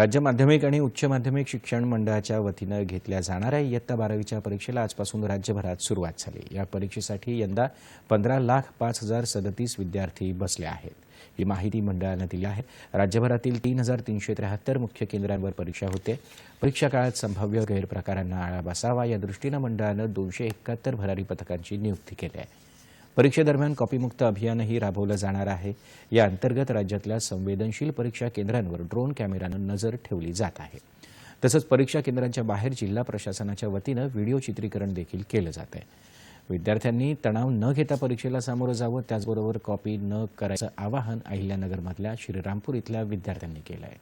राज्य माध्यमिक आणि उच्च माध्यमिक शिक्षण मंडळाच्या वतीनं घेतल्या जाणाऱ्या इयत्ता बारावीच्या परीक्षेला आजपासून राज्यभरात सुरुवात झाली. या परीक्षेसाठी यंदा पंधरा लाख पाच हजार सदतीस विद्यार्थी बसले आहेत. ही माहिती मंडळानं दिली आहे. राज्यभरातील तीन हजार तीनशे त्र्याहत्तर मुख्य केंद्रांवर परीक्षा होते. परीक्षा काळात संभाव्य गैरप्रकारांना आळा बसावा या दृष्टीनं मंडळानं दोनशे एकाहत्तर भरारी पथकांची नियुक्ती केली आहे. परीक्षेदरम्यान कॉपीमुक्त अभियानही राबवलं जाणार आहे. या अंतर्गत राज्यातल्या संवेदनशील परीक्षा केंद्रांवर ड्रोन कॅमेरानं नजर ठेवली जात आहे. तसंच परीक्षा केंद्रांच्या बाहेर जिल्हा प्रशासनाच्या वतीनं व्हिडिओ चित्रीकरण देखील केलं जात आहे. विद्यार्थ्यांनी तणाव न घेता परीक्षेला सामोरं जावं त्याचबरोबर कॉपी न करायचं आवाहन अहिल्यानगरमधल्या श्रीरामपूर इथल्या विद्यार्थ्यांनी केलं आहे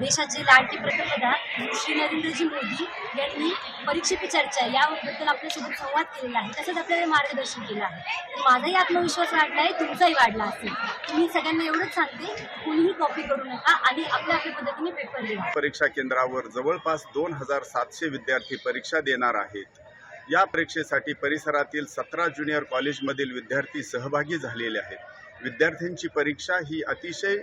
देशाचे लाडके पंतप्रधान श्री नरेंद्रजी मोदी यांनी परीक्षे पे चर्चा याबद्दल आपल्यासोबत संवाद केलेला आहे. तसंच आपल्याला मार्गदर्शन केलं आहे. माझाही आत्मविश्वास वाढला आहे तुमचाही वाढला असेल. मी सगळ्यांना एवढंच सांगते कुणीही कॉपी करू नका आणि आपल्या आपल्या पद्धतीने पेपर लिहा. परीक्षा केंद्रावर जवळपास दोन हजार सातशे विद्यार्थी परीक्षा देणार आहेत. या परीक्षेसाठी परिसरातील सतरा ज्युनियर कॉलेजमधील विद्यार्थी सहभागी झालेले आहेत. विद्यार्थ्यांची परीक्षा ही अतिशय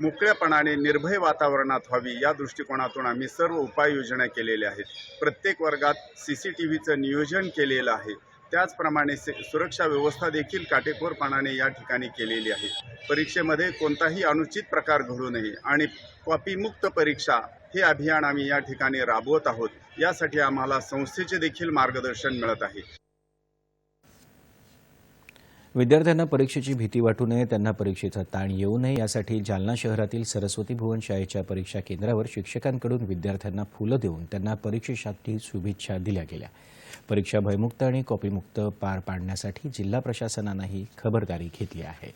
मोकळ्यापणाने निर्भय वातावरणात व्हावी या दृष्टिकोनातून आम्ही सर्व उपाययोजना केलेल्या आहेत. प्रत्येक वर्गात सी सी टी व्हीचं नियोजन केलेलं आहे. त्याचप्रमाणे से सुरक्षा व्यवस्था देखील काटेकोरपणाने या ठिकाणी केलेली आहे. परीक्षेमध्ये कोणताही अनुचित प्रकार घडू नये आणि कॉपीमुक्त परीक्षा हे अभियान आम्ही या ठिकाणी राबवत आहोत. यासाठी आम्हाला संस्थेचे देखील मार्गदर्शन मिळत आहे. विद्यार्थ्यांना परीक्षेची भीती वाटू नये त्यांना परीक्षेचा ताण येऊ नये यासाठी जालना शहरातील सरस्वती भुवन शाळेच्या परीक्षा केंद्रावर शिक्षकांकडून विद्यार्थ्यांना फुलं देऊन त्यांना परीक्षेसाठी शुभेच्छा दिल्या गेल्या. परीक्षा भयमुक्त आणि कॉपीमुक्त पार पाडण्यासाठी जिल्हा प्रशासनानंही खबरदारी घेतली आहे.